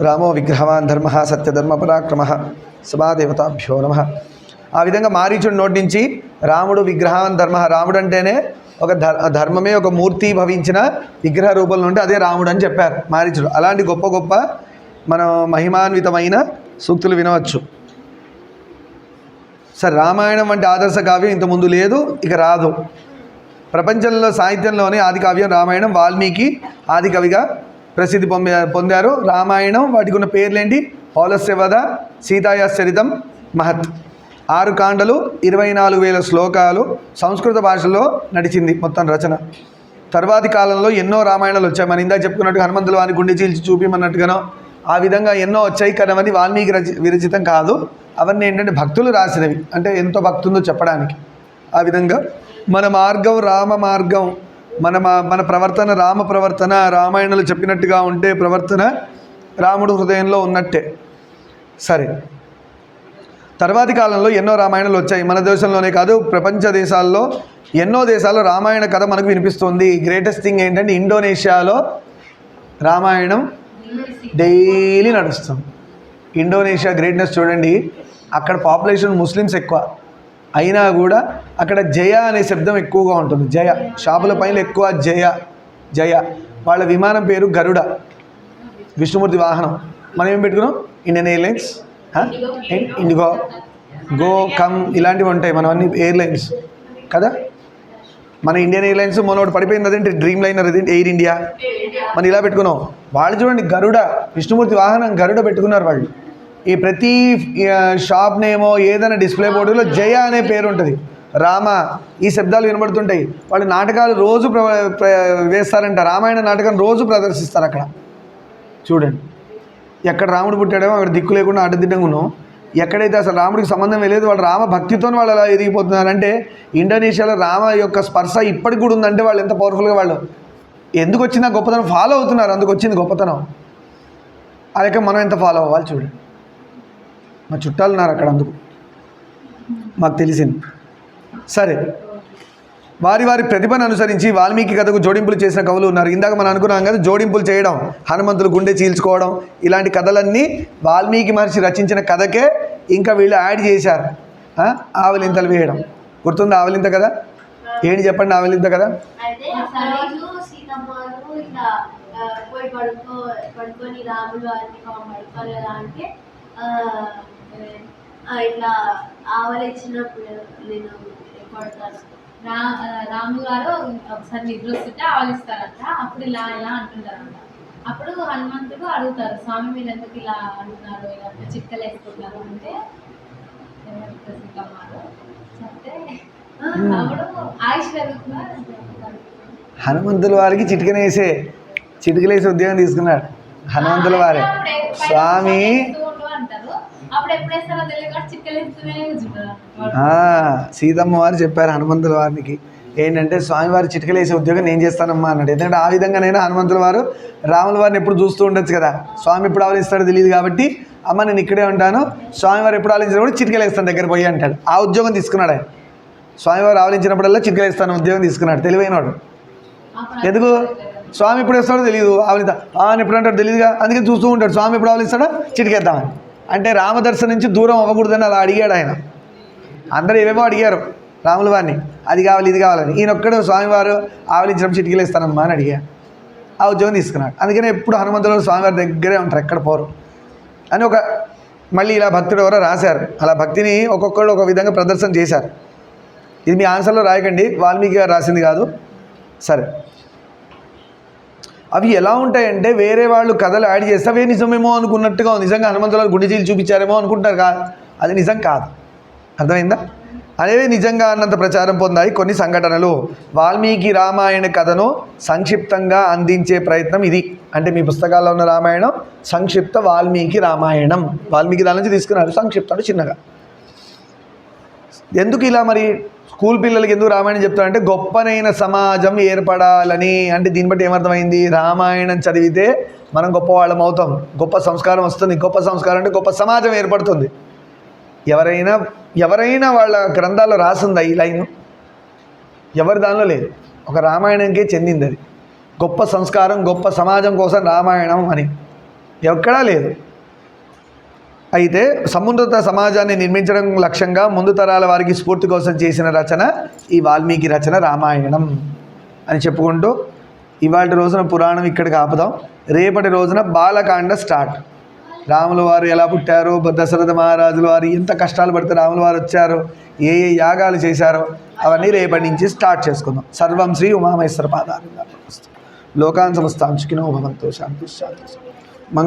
రామో విగ్రహవాన్ ధర్మ సత్యధర్మ పరాక్రమ సభాదేవతాభ్యో నమ. ఆ విధంగా మారీచుడి నోటి నుంచి రాముడు విగ్రహాన్ ధర్మ రాముడు అంటేనే ఒక ధర్ ధర్మమే ఒక మూర్తి భవించిన విగ్రహ రూపంలో ఉంటే అదే రాముడు అని చెప్పారు మారీచుడు. అలాంటి గొప్ప గొప్ప మనం మహిమాన్వితమైన సూక్తులు వినవచ్చు. సరే రామాయణం వంటి ఆదర్శ కావ్యం ఇంతకుముందు లేదు ఇక రాదు. ప్రపంచంలో సాహిత్యంలోనే ఆది కావ్యం రామాయణం వాల్మీకి ఆది కవిగా ప్రసిద్ధి పొంది పొందారు. రామాయణం వాటికి ఉన్న పేర్లేంటి? పౌలస్యవధ సీతాయాశ్చరితం మహత్. ఆరు కాండలు ఇరవై నాలుగు వేల శ్లోకాలు సంస్కృత భాషలో నడిచింది మొత్తం రచన. తర్వాతి కాలంలో ఎన్నో రామాయణాలు వచ్చాయి. మన ఇందాక చెప్పుకున్నట్టు హనుమంతులు వాని గుండె చీల్చి చూపిమన్నట్టుగానో ఆ విధంగా ఎన్నో వచ్చాయి. కానీ అవన్నీ వాల్మీకి రచి విరచితం కాదు. అవన్నీ ఏంటంటే భక్తులు రాసినవి. అంటే ఎంతో భక్తుందో చెప్పడానికి. ఆ విధంగా మన మార్గం రామ మార్గం మన మన ప్రవర్తన రామ ప్రవర్తన రామాయణంలో చెప్పినట్టుగా ఉంటే ప్రవర్తన రాముడు హృదయంలో ఉన్నట్టే. సరే. తర్వాతి కాలంలో ఎన్నో రామాయణాలు వచ్చాయి. మన దేశంలోనే కాదు ప్రపంచ దేశాల్లో ఎన్నో దేశాల్లో రామాయణ కథ మనకు వినిపిస్తుంది. గ్రేటెస్ట్ థింగ్ ఏంటంటే ఇండోనేషియాలో రామాయణం డైలీ నడుస్తుంది. ఇండోనేషియా గ్రేట్నెస్ చూడండి. అక్కడ పాపులేషన్ ముస్లిమ్స్ ఎక్కువ. అయినా కూడా అక్కడ జయ అనే శబ్దం ఎక్కువగా ఉంటుంది. జయ. షాపుల పైన ఎక్కువ జయ జయ. వాళ్ళ విమానం పేరు గరుడ. విష్ణుమూర్తి వాహనం. మనం ఏం పెట్టుకున్నాం? Indian Airlines? ఇండిగో గో కమ్ ఇలాంటివి ఉంటాయి. మనం అన్ని ఎయిర్లైన్స్ కదా? మన ఇండియన్ ఎయిర్లైన్స్ మొన్నోటి పడిపోయింది. అదేంటి? డ్రీమ్ లైనర్ అదేంటి ఎయిర్ ఇండియా మనం ఇలా పెట్టుకున్నాం. వాళ్ళు చూడండి గరుడ విష్ణుమూర్తి వాహనం గరుడ పెట్టుకున్నారు వాళ్ళు. ఈ ప్రతి షాప్ నేమో ఏదైనా డిస్ప్లే బోర్డులో జయ అనే పేరు ఉంటుంది రామ ఈ శబ్దాలు వినబడుతుంటాయి. వాళ్ళు నాటకాలు రోజు వేస్తారంట. రామాయణ నాటకం రోజు ప్రదర్శిస్తారు అక్కడ. చూడండి. ఎక్కడ రాముడు పుట్టాడో అక్కడ దిక్కు లేకుండా అడ్డదిడ్డంగా ఉన్నాం ఎక్కడైతే అసలు రాముడికి సంబంధం లేదు వాళ్ళు రామ భక్తితో వాళ్ళు అలా ఎదిగిపోతున్నారంటే ఇండోనేషియాలో రామ యొక్క స్పర్శ ఇప్పటికి కూడా ఉందంటే వాళ్ళు ఎంత పవర్ఫుల్గా వాళ్ళు. ఎందుకు వచ్చింది గొప్పతనం? ఫాలో అవుతున్నారు. అందుకు వచ్చింది గొప్పతనం. లెక్క మనం ఎంత ఫాలో అవ్వాలి చూడండి. మా చుట్టాలు ఉన్నారు అక్కడ అందుకు. మాకు తెలిసింది. సరే. వారి వారి ప్రతిభను అనుసరించి వాల్మీకి కథకు జోడింపులు చేసిన కవులు ఉన్నారు. ఇందాక మనం అనుకున్నాం కదా జోడింపులు చేయడం హనుమంతులు గుండె చీల్చుకోవడం ఇలాంటి కథలన్నీ వాల్మీకి మహర్షి రచించిన కథకే ఇంకా వీళ్ళు యాడ్ చేశారు. ఆవలింతలు వేయడం. గుర్తుంది ఆవలింత కదా ఏంటి చెప్పండి ఆవలింత కదా పడుకో పడుకొని రాములు పడుకోవాలి అంటే ఇట్లా ఆవలిచ్చినప్పుడు నేను పడతాను రా రాము గారు ఒకసారి నిద్ర వస్తుంటే ఆవలిస్తారంట. అప్పుడు ఇలా ఇలా అంటుంటారంట. అప్పుడు హనుమంతుడు అడుగుతారు స్వామి మీరు ఎందుకు ఇలా అంటున్నారు? ఇలా చిక్కలు వేసుకుంటారు అంటే ఏమంటారు సీతమ్మారు చెప్తే "ఆ, రాముడు ఆయుష్ పెరుగుతున్నారు అని చెప్తారు. హనుమంతుల వారికి చిటికనేసే చిటికలేసి ఉద్యోగం తీసుకున్నాడు. హనుమంతుల వారే. స్వామి సీతమ్మ వారు చెప్పారు హనుమంతుల వారికి ఏంటంటే స్వామివారి చిటికలేసే ఉద్యోగం నేను చేస్తానమ్మా అన్నాడు. ఎందుకంటే ఆ విధంగానైనా హనుమంతుల వారు రాముల వారిని ఎప్పుడు చూస్తూ ఉండొచ్చు కదా. స్వామి ఎప్పుడు ఆవలిస్తాడో తెలియదు కాబట్టి అమ్మ నేను ఇక్కడే ఉంటాను స్వామివారు ఎప్పుడు ఆవలించినప్పుడు చిటికలేస్తాను దగ్గర పోయి అంటాడు. ఆ ఉద్యోగం తీసుకున్నాడు ఆయన. స్వామివారు ఆవలించినప్పుడల్లా చిటికలేస్తాను ఉద్యోగం తీసుకున్నాడు తెలివైనవాడు. ఎందుకు? స్వామి ఎప్పుడు వేస్తాడో తెలియదు ఆవలిత ఆయన ఎప్పుడు అంటాడు తెలియదుగా అందుకే చూస్తూ ఉంటాడు. స్వామి ఎప్పుడు ఆలోచిస్తాడో చిటికేద్దామని. అంటే రామదర్శనం నుంచి దూరం అవ్వకూడదని అలా అడిగాడు ఆయన. అందరూ ఏవేమో అడిగారు రాముల వారిని. అది కావాలి ఇది కావాలని. ఈయన ఒక్కడు స్వామివారు ఆవలించడం చిటికలు ఇస్తానమ్మా అని అడిగా. ఆ ఉద్యోగం తీసుకున్నాడు. అందుకనే ఎప్పుడు హనుమంతులు స్వామివారి దగ్గరే ఉంటారు ఎక్కడ పోరు అని ఒక మళ్ళీ ఇలా భక్తుడు ఎవరో రాశారు. అలా భక్తిని ఒక్కొక్కళ్ళు ఒక విధంగా ప్రదర్శన చేశారు. ఇది మీ ఆన్సర్లో రాయకండి. వాల్మీకి గారు రాసింది కాదు. సరే. అవి ఎలా ఉంటాయంటే వేరే వాళ్ళు కథలు యాడ్ చేస్తే అవే నిజమేమో అనుకున్నట్టుగా నిజంగా హనుమంతుల గుండె చీలు చూపించారేమో అనుకుంటారు కాదు అది నిజం కాదు. అర్థమైందా? అనేవి నిజంగా అన్నంత ప్రచారం పొందాయి కొన్ని సంఘటనలు. వాల్మీకి రామాయణ కథను సంక్షిప్తంగా అందించే ప్రయత్నం ఇది. అంటే మీ పుస్తకాల్లో ఉన్న రామాయణం సంక్షిప్త వాల్మీకి రామాయణం. వాల్మీకి దాని నుంచి తీసుకున్నారు సంక్షిప్తం చిన్నగా. ఎందుకు ఇలా మరి స్కూల్ పిల్లలకి ఎందుకు రామాయణం చెప్తారంటే గొప్పనైన సమాజం ఏర్పడాలని. అంటే దీన్ని బట్టి ఏమర్థమైంది? రామాయణం చదివితే మనం గొప్పవాళ్ళం అవుతాం. గొప్ప సంస్కారం వస్తుంది. గొప్ప సంస్కారం అంటే గొప్ప సమాజం ఏర్పడుతుంది. ఎవరైనా ఎవరైనా వాళ్ళ గ్రంథాల్లో రాసిందా ఈ లైన్? ఎవరి దానిలో లేదు. ఒక రామాయణంకే చెందింది అది. గొప్ప సంస్కారం గొప్ప సమాజం కోసం రామాయణం అని. ఎక్కడా లేదు. అయితే సమున్నత సమాజాన్ని నిర్మించడం లక్ష్యంగా ముందు తరాల వారికి స్ఫూర్తి కోసం చేసిన రచన ఈ వాల్మీకి రచన రామాయణం అని చెప్పుకుంటూ ఇవాళ రోజున పురాణం ఇక్కడికి ఆపుదాం. రేపటి రోజున బాలకాండ స్టార్ట్. రాముల వారు ఎలా పుట్టారు? దశరథ మహారాజుల వారు ఎంత కష్టాలు పడితే రాముల వారు వచ్చారు? ఏ ఏ యాగాలు చేశారో అవన్నీ రేపటి నుంచి స్టార్ట్ చేసుకుందాం. సర్వం శ్రీ ఉమామేశ్వర పాదాలు లోకాన్ సమస్తాంశుకినో భవంతో శాంతి శాంతి